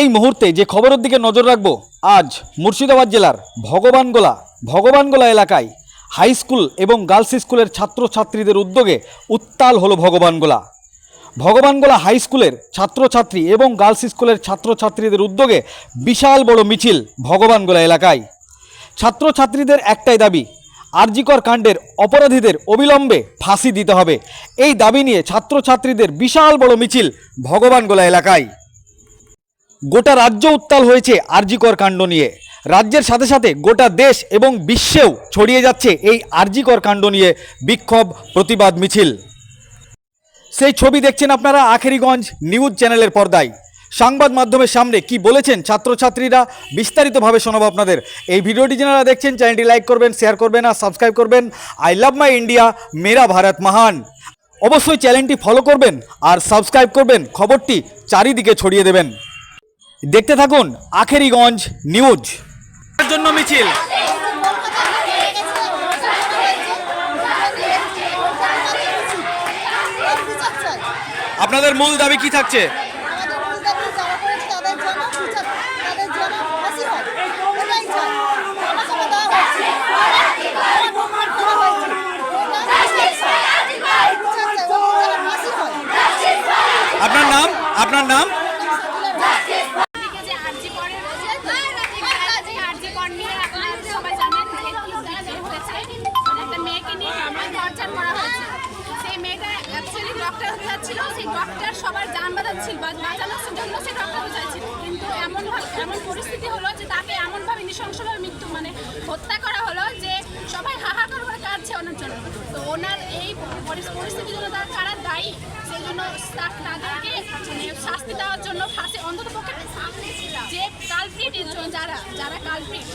এই মুহূর্তে যে খবরের দিকে নজর রাখব, আজ মুর্শিদাবাদ জেলার ভগবানগোলা ভগবানগোলা এলাকায় হাই স্কুল এবং গার্লস স্কুলের ছাত্রছাত্রীদের উদ্যোগে উত্তাল হলো ভগবানগোলা। ভগবানগোলা হাই স্কুলের ছাত্রছাত্রী এবং গার্লস স্কুলের ছাত্রছাত্রীদের উদ্যোগে বিশাল বড় মিছিল ভগবানগোলা এলাকায়। ছাত্রছাত্রীদের একটাই দাবি, আরজিকর কাণ্ডের অপরাধীদের অবিলম্বে ফাঁসি দিতে হবে। এই দাবি নিয়ে ছাত্রছাত্রীদের বিশাল বড় মিছিল ভগবানগোলা এলাকায়। গোটা রাজ্য উত্তাল হয়েছে আরজিকর কাণ্ড নিয়ে। রাজ্যের সাথে সাথে গোটা দেশ এবং বিশ্বেও ছড়িয়ে যাচ্ছে এই আরজিকর কাণ্ড নিয়ে বিক্ষোভ, প্রতিবাদ, মিছিল। সেই ছবি দেখছেন আপনারা আখেরিগঞ্জ নিউজ চ্যানেলের পর্দায়। সংবাদ মাধ্যমের সামনে কি বলেছেন ছাত্রছাত্রীরা, বিস্তারিতভাবে শোনাবো আপনাদের। এই ভিডিওটি যারা দেখছেন, চ্যানেলটি লাইক করবেন, শেয়ার করবেন আর সাবস্ক্রাইব করবেন। আই লাভ মাই ইন্ডিয়া, মেরা ভারত মহান। অবশ্যই চ্যানেলটি ফলো করবেন আর সাবস্ক্রাইব করবেন। খবরটি চারিদিকে ছড়িয়ে দেবেন। দেখতে থাকুন আখেরিগঞ্জ নিউজ। জন্য মিছিল। আপনাদের মূল দাবি কি থাকছে? আপনার নাম? আপনার নাম? যাচ্ছিল সেই ডক্টর সবার জান বাঁচাচ্ছিল বাঁচানোর জন্য সে ডক্টর হতে চাইছিল। কিন্তু এমন এমন পরিস্থিতি হলো যে তাকে এমনভাবে নৃশংসভাবে মৃত্যু মানে হত্যা করা হলো যে সবাই হাহাকার করে কাঁদছে ওনার জন্য। তো ওনার এই পরি- পরিস্থিতির জন্য তার কারা দায়ী। সেই জন্য তাদেরকে মানে শাস্তি দেওয়ার জন্য ফাঁসি অন্তত পক্ষে যে কালপ্রিট যারা যারা কালপ্রিট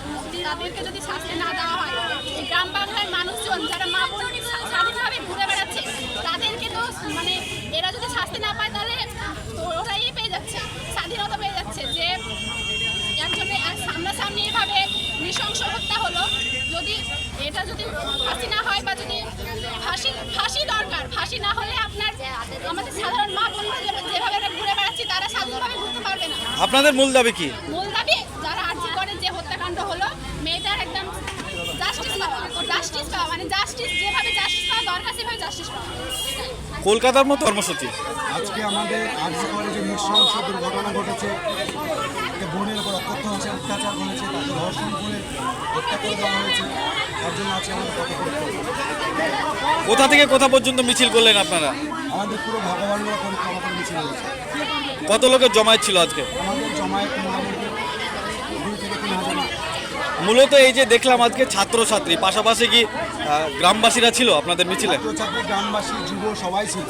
তাদেরকে যদি শাস্তি না দেওয়া হয় গ্রাম বাংলার মানুষজন যারা মা বোন স্বাধীনভাবে ঘুরে বেড়াচ্ছে তাদেরকে তো মানে এরা যদি শাস্তি না পায় তাহলে তো ওরাই পেয়ে যাচ্ছে স্বাধীনতা পেয়ে যাচ্ছে যে একজনে এক সামনাসামনি এভাবে নৃশংস হত্যা হলো যদি এটা যদি ফাঁসি না হয় বা যদি ফাঁসি ফাঁসি দরকার। ফাঁসি না হলে আপনার আমাদের সাধারণ মা বোনরা যেভাবে ঘুরে বেড়াচ্ছে তারা স্বাধীনভাবে ঘুরতে পারবে না। আপনাদের মূল দাবি কি? মূল দাবি যারা আর্জি করে যে হত্যাকাণ্ড হলো মেয়েটার একদম জাস্টিস পাওয়া জাস্টিস পাওয়া মানে জাস্টিস যেভাবে জাস্টিস পাওয়া দরকার সেভাবে জাস্টিস পাওয়া। কলকাতার মতো কর্মসূচি? আজকে আমাদের আজকে পরে যে নৃশংস দুর্ঘটনা ঘটেছে বোনের উপর অকথ্য হচ্ছে অত্যাচার করেছে তাকে ধর্ষণ করে হত্যা করে দেওয়া হয়েছে। তার জন্য আজকে আমাদের কত কোথা থেকে কোথা পর্যন্ত মিছিল করলেন আপনারা? আমাদের পুরো ভগবানরা পরিক্রমা করে মিছিল হয়েছে। কত লোকের জমায়েত ছিল আজকে? আমাদের জমায়েত মোটামুটি দুই থেকে তিন হাজার মূলত এই যে দেখলাম আজকে ছাত্রছাত্রী পাশাপাশি কি গ্রামবাসীরা ছিল আপনাদের মিছিলে? ছাত্রছাত্রী গ্রামবাসী যুব সবাই ছিল।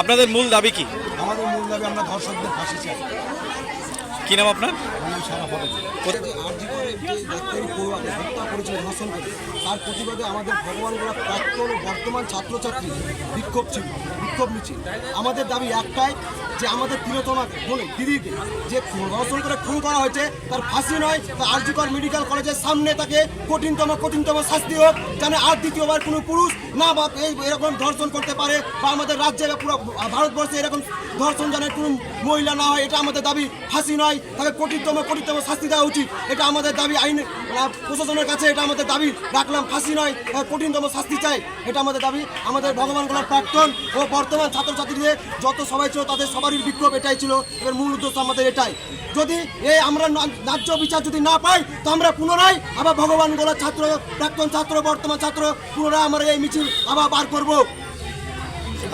আপনাদের মূল দাবি কি? আমাদের মূল দাবি আমরা ধর্ষকদের ফাঁসি চাই। কি নাম আপনার? তার প্রতিবাদে আমাদের ভগবানগোলা বর্তমান ছাত্রছাত্রী বিক্ষোভ ছিল, বিক্ষোভ মিছিল। আমাদের দাবি একটাই যে আমাদের তিলোতমা বলে দিদিকে যে ধর্ষণ করে খুন করা হয়েছে, তার ফাঁসি নয় তা আরজিকর মেডিকেল কলেজের সামনে তাকে কঠিনতম কঠিনতম শাস্তি হোক, যেন আর দ্বিতীয়বার কোনো পুরুষ না বা এই এরকম ধর্ষণ করতে পারে বা আমাদের রাজ্যে পুরো ভারতবর্ষে এরকম ধর্ষণ যেন কোনো মহিলা না হয়, এটা আমাদের দাবি। ফাঁসি নয় তাকে কঠিনতম কঠিনতম শাস্তি দেওয়া উচিত। এটা আমাদের দাবি আইন প্রশাসনের কাছে এটা আমাদের দাবি। রাখলাম ফাঁসি নয় কঠিনতম শাস্তি চাই। এটা আমাদের দাবি। আমাদের ভগবান ভগবানগোলার প্রাক্তন ও বর্তমান ছাত্রছাত্রীদের যত সবাই ছিল তাদের সবারই বিক্ষোভ এটাই ছিল। এবার মূল উদ্দেশ্য আমাদের এটাই। যদি এই আমরা ন্যায্য বিচার যদি না পাই তো আমরা পুনরায় আবার ভগবান ভগবানগোলার ছাত্র প্রাক্তন ছাত্র বর্তমান ছাত্র পুনরায় আমরা এই মিছিল আবার বার করব।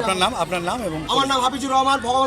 আপনার নাম আপনার নাম এবং আমার নাম হাফিজুর রহমান ভগবান